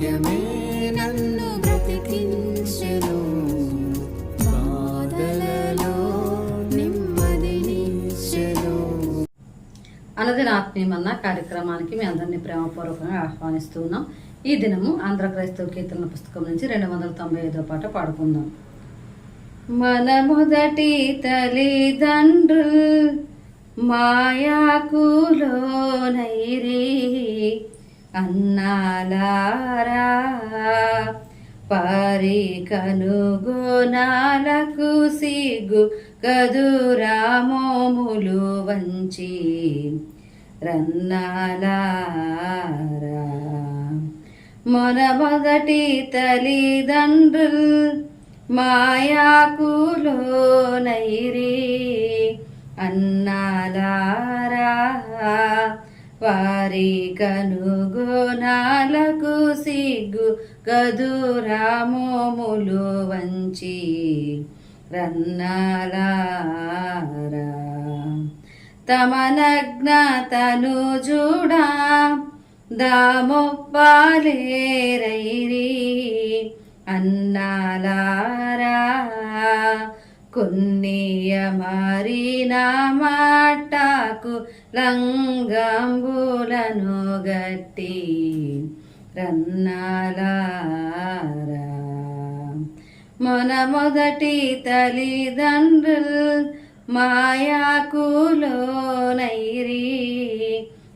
వాక్యమే నన్ను బ్రతికించెను బాధలలో నెమ్మదినిచ్చెను అనదిన ఆత్మీయమన్న కార్యక్రమానికి మీ అందరినీ ప్రేమపూర్వకంగా ఆహ్వానిస్తున్నాం ఈ దినము ఆంధ్ర క్రైస్తవ కీర్తన పుస్తకం నుంచి రెండు వందల తొంభై ఐదో పాట పాడుకుందాం. మన మొదటి తల్లిదండ్రుల్ మాయాకులోనైరే అన్నాలారా పారి కనుగోనాలకు సిగ్గు కదురామోములు వంచి రన్నాలారా. మన మొదటి తల్లిదండ్రుల్ మాయాకులోనైరి అన్నాలారా. వారి కనుగోనాలకు సిగ్గు గదురామోములు వంచి రన్నాలారా. తమ నగ్నతను చూడా దామొప్పాలేరైరి అన్నాలారా. కొన్నియ మారిన మాటకు లంగంబులను గట్టి రన్నాలారా. మొన మొదటి తల్లిదండ్రుల్ మాయాకులోనైరి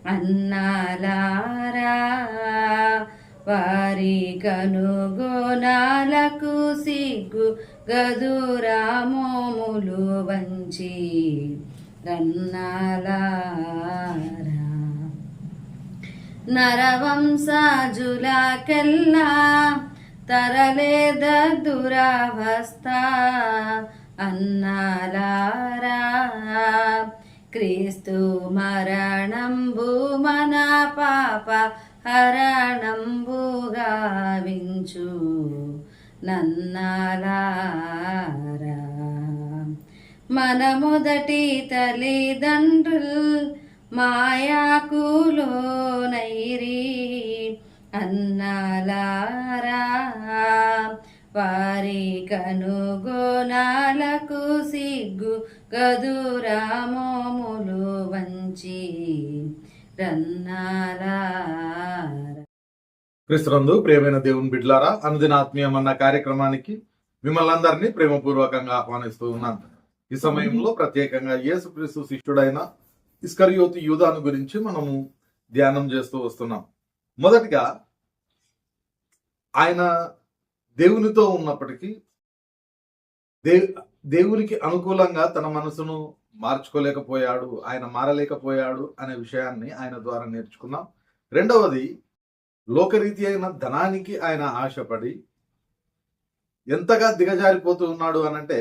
అన్నాలారా. వారి కనుగోనాలకు సిగ్గు గదురామోములు వంచి రన్నాలారా నరవంశజులకెల్లా తరలేద దురవస్థ అన్నాలారా. క్రీస్తు మరణంబు మన పాప హరణంబు వించు. నన్నాలారా మన మొదటి తల్లిదండ్రుల్ మాయాకులోనైరి. అన్నాలారా వారి కనుగోనాలకు సిగ్గు గదురామోములు వంచి. రన్నారా క్రిస్తునందు ప్రియమైన దేవుని బిడ్లారా అనుదిన కార్యక్రమానికి మిమ్మల్ని అందరినీ ప్రేమపూర్వకంగా ఆహ్వానిస్తూ ఉన్నాను ఈ సమయంలో ప్రత్యేకంగా యేసుక్రీస్తు శిష్యుడైన ఇస్కర్యోతి యూదాను గురించి మనము ధ్యానం చేస్తూ వస్తున్నాం. మొదటిగా ఆయన దేవునితో ఉన్నప్పటికీ దే దేవునికి అనుకూలంగా తన మనసును మార్చుకోలేకపోయాడు ఆయన మారలేకపోయాడు అనే విషయాన్ని ఆయన ద్వారా నేర్చుకున్నాం. రెండవది లోకరీతి అయిన ధనానికి ఆయన ఆశపడి ఎంతగా దిగజారిపోతూ ఉన్నాడు అనంటే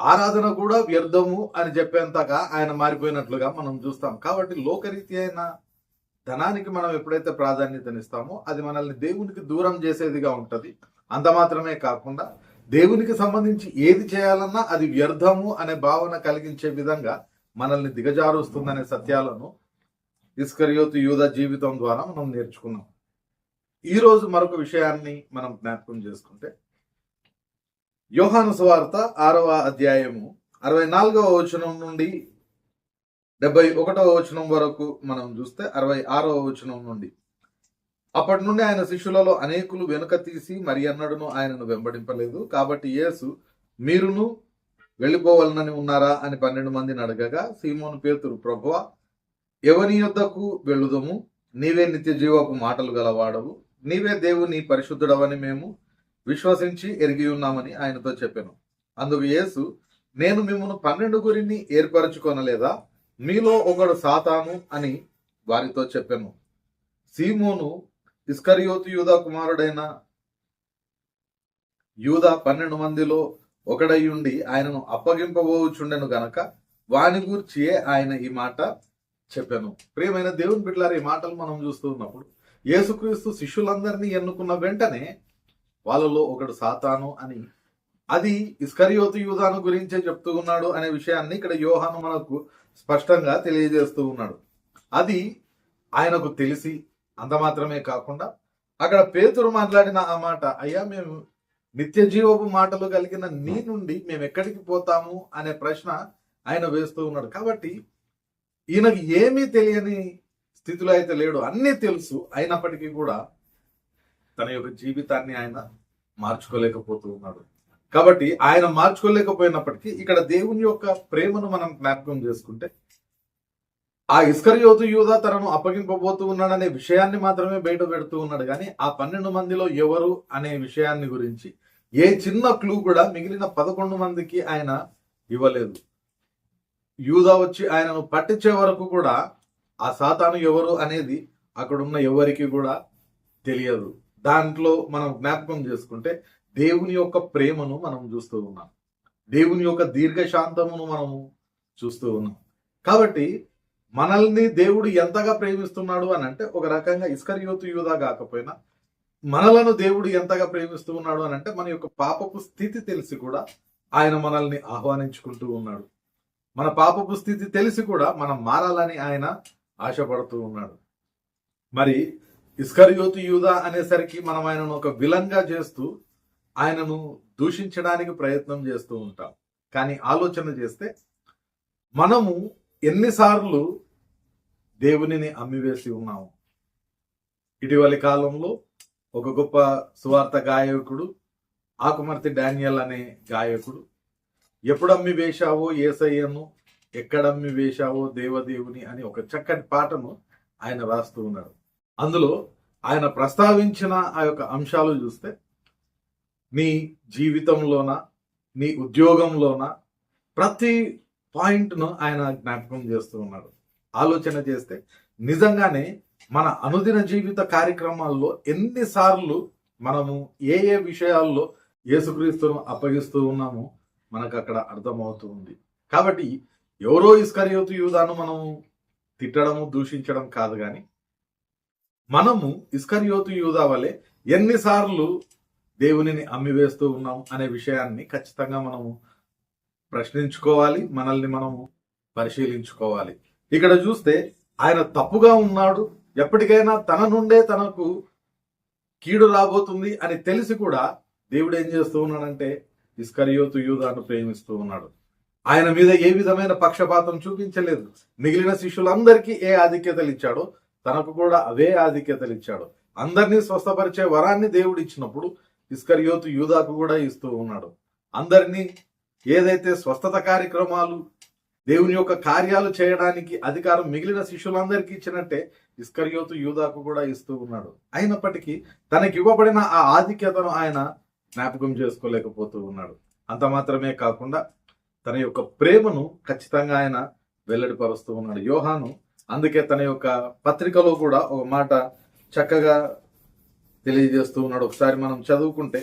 ఆరాధన కూడా వ్యర్థము అని చెప్పేంతగా ఆయన మారిపోయినట్లుగా మనం చూస్తాం. కాబట్టి లోకరీతి అయిన ధనానికి మనం ఎప్పుడైతే ప్రాధాన్యతనిస్తామో అది మనల్ని దేవునికి దూరం చేసేదిగా ఉంటుంది. అంత మాత్రమే కాకుండా దేవునికి సంబంధించి ఏది చేయాలన్నా అది వ్యర్థము అనే భావన కలిగించే విధంగా మనల్ని దిగజారుస్తుందనే సత్యాలను ఇస్కరియోతు యూద జీవితం ద్వారా మనం నేర్చుకున్నాం. ఈ రోజు మరొక విషయాన్ని మనం జ్ఞాపకం చేసుకుంటే యోహాను సువార్త ఆరవ అధ్యాయము అరవై నాలుగవ వచనం నుండి డెబ్బై ఒకటవ వచనం వరకు మనం చూస్తే అరవై ఆరవ వచనం నుండి అప్పటి నుండి ఆయన శిష్యులలో అనేకులు వెనుక తీసి మరి అన్నడును ఆయనను వెంబడింపలేదు. కాబట్టి యేసు మీరును వెళ్ళిపోవాలనని ఉన్నారా అని పన్నెండు మందిని అడగగా సీమోను పేతురు ప్రభువ ఎవని యొద్దకు వెళ్ళుదము? నీవే నిత్య జీవపు మాటలు గలవాడవు. నీవే దేవుని పరిశుద్ధుడవని మేము విశ్వసించి ఎరిగి ఉన్నామని ఆయనతో చెప్పాను. అందుకు యేసు నేను మిమ్మల్ని పన్నెండు గురిని ఏర్పరచుకొనలేదా? మీలో ఒకడు సాతాను అని వారితో చెప్పాను. సీమోను ఇస్కరియోతు యూదా కుమారుడైన యూదా పన్నెండు మందిలో ఒకడై ఉండి ఆయనను అప్పగింపబోచుండెను గనక వాని గూర్చియే ఆయన ఈ మాట చెప్పాను. ప్రియమైన దేవుని బిడ్డలారు ఈ మాటలు మనం చూస్తూ ఉన్నప్పుడు యేసుక్రీస్తు శిష్యులందరినీ ఎన్నుకున్న వెంటనే వాళ్ళలో ఒకడు సాతాను అని అది ఇస్కరియోతు యూదాను గురించే చెప్తూ ఉన్నాడు అనే విషయాన్ని ఇక్కడ యోహాను మనకు స్పష్టంగా తెలియజేస్తూ ఉన్నాడు. అది ఆయనకు తెలిసి అంత మాత్రమే కాకుండా అక్కడ పేతురు మాట్లాడిన ఆ మాట అయ్యా మేము నిత్య జీవపు మాటలు కలిగిన నీ నుండి మేము ఎక్కడికి పోతాము? అనే ప్రశ్న ఆయన వేస్తూ ఉన్నాడు. కాబట్టి ఈయనకి ఏమీ తెలియని స్థితిలో అయితే లేడు. అన్నీ తెలుసు. అయినప్పటికీ కూడా తన యొక్క జీవితాన్ని ఆయన మార్చుకోలేకపోతూ ఉన్నాడు. కాబట్టి ఆయన మార్చుకోలేకపోయినప్పటికీ ఇక్కడ దేవుని యొక్క ప్రేమను మనం జ్ఞాపకం చేసుకుంటే ఆ ఇస్కర్యోతు యూదా తనను అప్పగింపబోతూ ఉన్నాడనే విషయాన్ని మాత్రమే బయట పెడుతూ ఉన్నాడు. కానీ ఆ పన్నెండు మందిలో ఎవరు అనే విషయాన్ని గురించి ఏ చిన్న క్లూ కూడా మిగిలిన పదకొండు మందికి ఆయన ఇవ్వలేదు. యూదా వచ్చి ఆయనను పట్టించే వరకు కూడా ఆ సాతాను ఎవరు అనేది అక్కడున్న ఎవరికి కూడా తెలియదు. దాంట్లో మనం జ్ఞాపకం చేసుకుంటే దేవుని యొక్క ప్రేమను మనం చూస్తూ ఉన్నాం. దేవుని యొక్క దీర్ఘశాంతమును మనము చూస్తూ ఉన్నాం. కాబట్టి మనల్ని దేవుడు ఎంతగా ప్రేమిస్తున్నాడు అని అంటే ఒక రకంగా ఇస్కరియోతు యూదా కాకపోయినా మనలను దేవుడు ఎంతగా ప్రేమిస్తూ ఉన్నాడు అని అంటే మన యొక్క పాపపు స్థితి తెలిసి కూడా ఆయన మనల్ని ఆహ్వానించుకుంటూ ఉన్నాడు. మన పాపపు స్థితి తెలిసి కూడా మనం మారాలని ఆయన ఆశపడుతూ ఉన్నాడు. మరి ఇస్కరియోతు యూదా అనేసరికి మనం ఆయనను ఒక విలన్గా చేస్తూ ఆయనను దూషించడానికి ప్రయత్నం చేస్తూ ఉంటాం. కానీ ఆలోచన చేస్తే మనము ఎన్నిసార్లు దేవునిని అమ్మివేసి ఉన్నాము. ఇటీవలి కాలంలో ఒక గొప్ప సువార్త గాయకుడు ఆకుమర్తి డానియల్ అనే గాయకుడు ఎప్పుడమ్మి వేశావో ఏసయ్యను ఎక్కడమ్మి వేశావో దేవదేవుని అని ఒక చక్కటి పాటను ఆయన రాస్తూ ఉన్నాడు. అందులో ఆయన ప్రస్తావించిన ఆ యొక్క అంశాలు చూస్తే నీ జీవితంలోన నీ ఉద్యోగంలోన ప్రతి పాయింట్ను ఆయన జ్ఞాపకం చేస్తూ ఉన్నాడు. ఆలోచన చేస్తే నిజంగానే మన అనుదిన జీవిత కార్యక్రమాల్లో ఎన్నిసార్లు మనము ఏ ఏ విషయాల్లో యేసుక్రీస్తును అప్పగిస్తూ ఉన్నామో మనకు అక్కడ అర్థమవుతూ ఉంది కాబట్టి ఎవరో ఇస్కరియోతు యూదాను మనము తిట్టడము దూషించడం కాదు కానీ మనము ఇస్కరియోతు యూదా వలె ఎన్నిసార్లు దేవునిని అమ్మివేస్తూ ఉన్నాం అనే విషయాన్ని ఖచ్చితంగా మనము ప్రశ్నించుకోవాలి మనల్ని మనము పరిశీలించుకోవాలి. ఇక్కడ చూస్తే ఆయన తప్పుగా ఉన్నాడు ఎప్పటికైనా తన నుండే తనకు కీడు రాబోతుంది అని తెలిసి కూడా దేవుడు ఏం చేస్తూ ఉన్నాడంటే ఇస్కరియోతు యూదాను ప్రేమిస్తూ ఉన్నాడు. ఆయన మీద ఏ విధమైన పక్షపాతం చూపించలేదు. మిగిలిన శిష్యులందరికీ ఏ ఆధిక్యతలు ఇచ్చాడో తనకు కూడా అవే ఆధిక్యతలు ఇచ్చాడు అందరినీ స్వస్థపరిచే వరాన్ని దేవుడు ఇచ్చినప్పుడు ఇస్కరియోతు యూదాకు కూడా ఇస్తూ ఉన్నాడు. అందరినీ ఏదైతే స్వస్థత కార్యక్రమాలు దేవుని యొక్క కార్యాలు చేయడానికి అధికారం మిగిలిన శిష్యులందరికీ ఇచ్చినట్టే ఇస్కరియోతు యూదాకు కూడా ఇస్తూ ఉన్నాడు. అయినప్పటికీ తనకి ఇవ్వబడిన ఆ ఆధిక్యతను ఆయన జ్ఞాపకం చేసుకోలేకపోతూ ఉన్నాడు. అంత మాత్రమే కాకుండా తన యొక్క ప్రేమను ఖచ్చితంగా ఆయన వెల్లడిపరుస్తూ ఉన్నాడు. యోహాను అందుకే తన యొక్క పత్రికలో కూడా ఒక మాట చక్కగా తెలియజేస్తూ ఉన్నాడు. ఒకసారి మనం చదువుకుంటే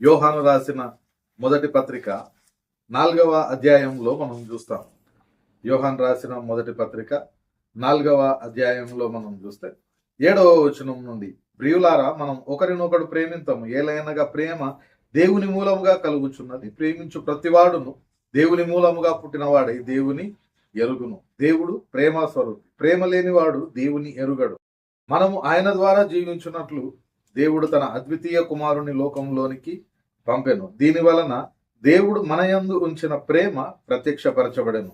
యోహాను రాసిన మొదటి పత్రిక నాలుగవ అధ్యాయంలో మనం చూస్తాం. యోహాన్ రాసిన మొదటి పత్రిక నాలుగవ అధ్యాయంలో మనం చూస్తే ఏడవ వచనం నుండి ప్రియులారా మనం ఒకరినొకడు ప్రేమింతము. ఏలైనగా ప్రేమ దేవుని మూలముగా కలుగుచున్నది. ప్రేమించు ప్రతివాడును దేవుని మూలముగా పుట్టినవాడై దేవుని ఎరుగును. దేవుడు ప్రేమ స్వరూపి. ప్రేమ లేనివాడు దేవుని ఎరుగడు. మనము ఆయన ద్వారా జీవించున్నట్లు దేవుడు తన అద్వితీయ కుమారుని లోకంలోనికి పంపెను. దీని వలన దేవుడు మన యందు ఉంచిన ప్రేమ ప్రత్యక్షపరచబడెను.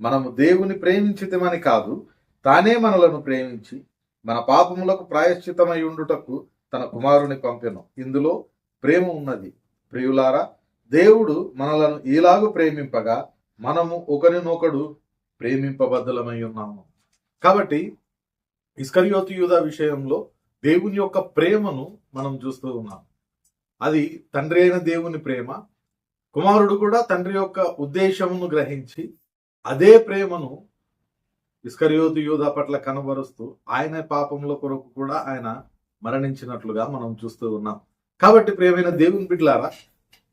మనము దేవుని ప్రేమించితమని కాదు తానే మనలను ప్రేమించి మన పాపములకు ప్రాయశ్చితమై ఉండుటకు తన కుమారుని పంపెను. ఇందులో ప్రేమ ఉన్నది. ప్రియులారా దేవుడు మనలను ఈలాగు ప్రేమింపగా మనము ఒకరినొకడు ప్రేమింపబద్ధలమై ఉన్నాము. కాబట్టి ఇస్కరియోతు యూదా విషయంలో దేవుని యొక్క ప్రేమను మనం చూస్తూ ఉన్నాం. అది తండ్రి అయిన దేవుని ప్రేమ. కుమారుడు కూడా తండ్రి యొక్క ఉద్దేశమును గ్రహించి అదే ప్రేమను ఇస్కరియోతు యూదా పట్ల కనబరుస్తూ ఆయన పాపముల కొరకు కూడా ఆయన మరణించినట్లుగా మనం చూస్తూ ఉన్నాం. కాబట్టి ప్రేమైన దేవుని బిడ్డలారా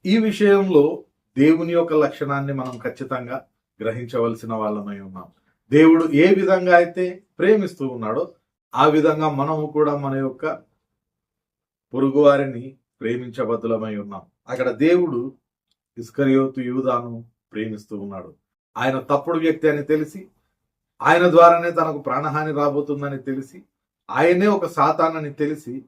ఈ విషయంలో దేవుని యొక్క లక్షణాన్ని మనం ఖచ్చితంగా గ్రహించవలసిన వాళ్ళమై ఉన్నాం. దేవుడు ఏ విధంగా అయితే ప్రేమిస్తూ ఉన్నాడో ఆ విధంగా మనము కూడా మన యొక్క పొరుగువారిని ప్రేమించబద్దులమై ఉన్నాం. అక్కడ దేవుడు ఇస్కరియోతు యూదాను ప్రేమిస్తూ ఉన్నాడు. ఆయన తప్పుడు వ్యక్తి అని తెలిసి ఆయన ద్వారానే తనకు ప్రాణహాని రాబోతుందని తెలిసి ఆయనే ఒక సాతానని తెలిసి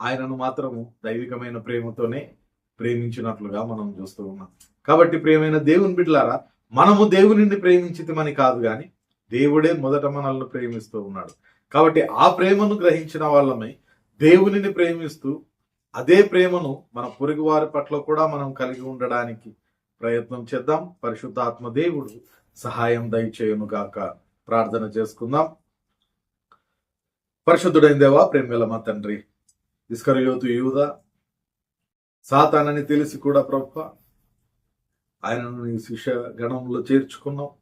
ఆయనను మాత్రము దైవికమైన ప్రేమతోనే ప్రేమించినట్లుగా మనం చూస్తూ ఉన్నాం. కాబట్టి ప్రేమైన దేవుని బిడ్డలారా మనము దేవునిని ప్రేమించితమని కాదు కానీ దేవుడే మొదట మనల్ని ప్రేమిస్తూ ఉన్నాడు. కాబట్టి ఆ ప్రేమను గ్రహించిన వాళ్ళమై దేవునిని ప్రేమిస్తూ అదే ప్రేమను మన పొరుగు వారి పట్ల కూడా మనం కలిగి ఉండడానికి ప్రయత్నం చేద్దాం. పరిశుద్ధాత్మ దేవుడు సహాయం దయచేయును గాక ప్రార్థన చేసుకుందాం. పరిశుద్ధుడైన దేవా ప్రేమగల మా తండ్రి ఇస్కరయోతు యూద సాతానని తెలిసి కూడా ప్రభ ఆయనను నీ శిష్య గణంలో చేర్చుకున్నావు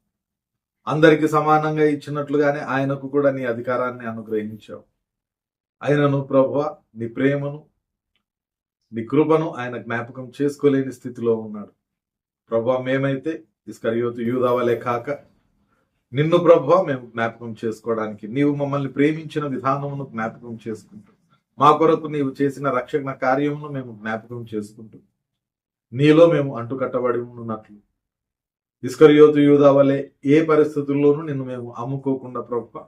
అందరికీ సమానంగా ఇచ్చినట్లుగానే ఆయనకు కూడా నీ అధికారాన్ని అనుగ్రహించావు ఆయనను ప్రభ నీ ప్రేమను నీ కృపను ఆయన జ్ఞాపకం చేసుకోలేని స్థితిలో ఉన్నాడు. ప్రభా మేమైతే ఇస్కరియోతు యూదా వలె కాక నిన్ను ప్రభు మేము జ్ఞాపకం చేసుకోవడానికి నీవు మమ్మల్ని ప్రేమించిన విధానమును జ్ఞాపకం చేసుకుంటూ మా కొరకు నీవు చేసిన రక్షణ కార్యమును మేము జ్ఞాపకం చేసుకుంటూ. నీలో మేము అంటుకట్టబడి ఉన్నట్లు ఇస్కరియోతు యూదా వలె ఏ పరిస్థితుల్లోనూ నిన్ను మేము అమ్ముకోకుండా ప్రభు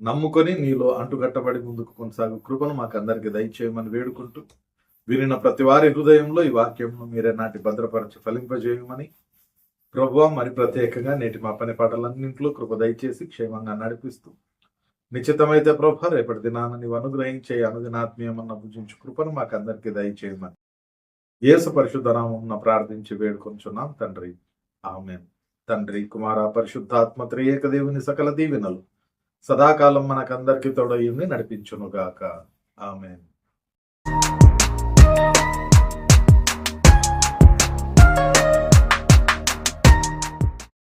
నమ్ముకొని నీలో అంటుకట్టబడి ముందుకు కొనసాగు. కృపను మాకు అందరికి దయచేయమని వేడుకుంటూ వినిన ప్రతి వారి హృదయంలో ఈ వాక్యంను మీరే నాటి భద్రపరచి ఫలింపజేయమని ప్రభు మరి ప్రత్యేకంగా నేటి మా పని పాటలన్నింటిలో కృప దయచేసి క్షేమంగా నడిపిస్తూ. నిశ్చితమైతే ప్రభ రేపటి దినాన్ని నీవు అనుగ్రహించే అనుదినాత్మీయమన్న భుజించు కృపను మాకు అందరికీ దయచేయమని. యేసు పరిశుద్ధనామం ప్రార్థించి వేడుకొంచున్నాం తండ్రి. ఆమె తండ్రి కుమార పరిశుద్ధాత్మ త్రియేక దేవుని సకల దీవెనలు సదాకాలం మనకందరికీ తోడయ్యుని నడిపించునుగాక. ఆమెన్.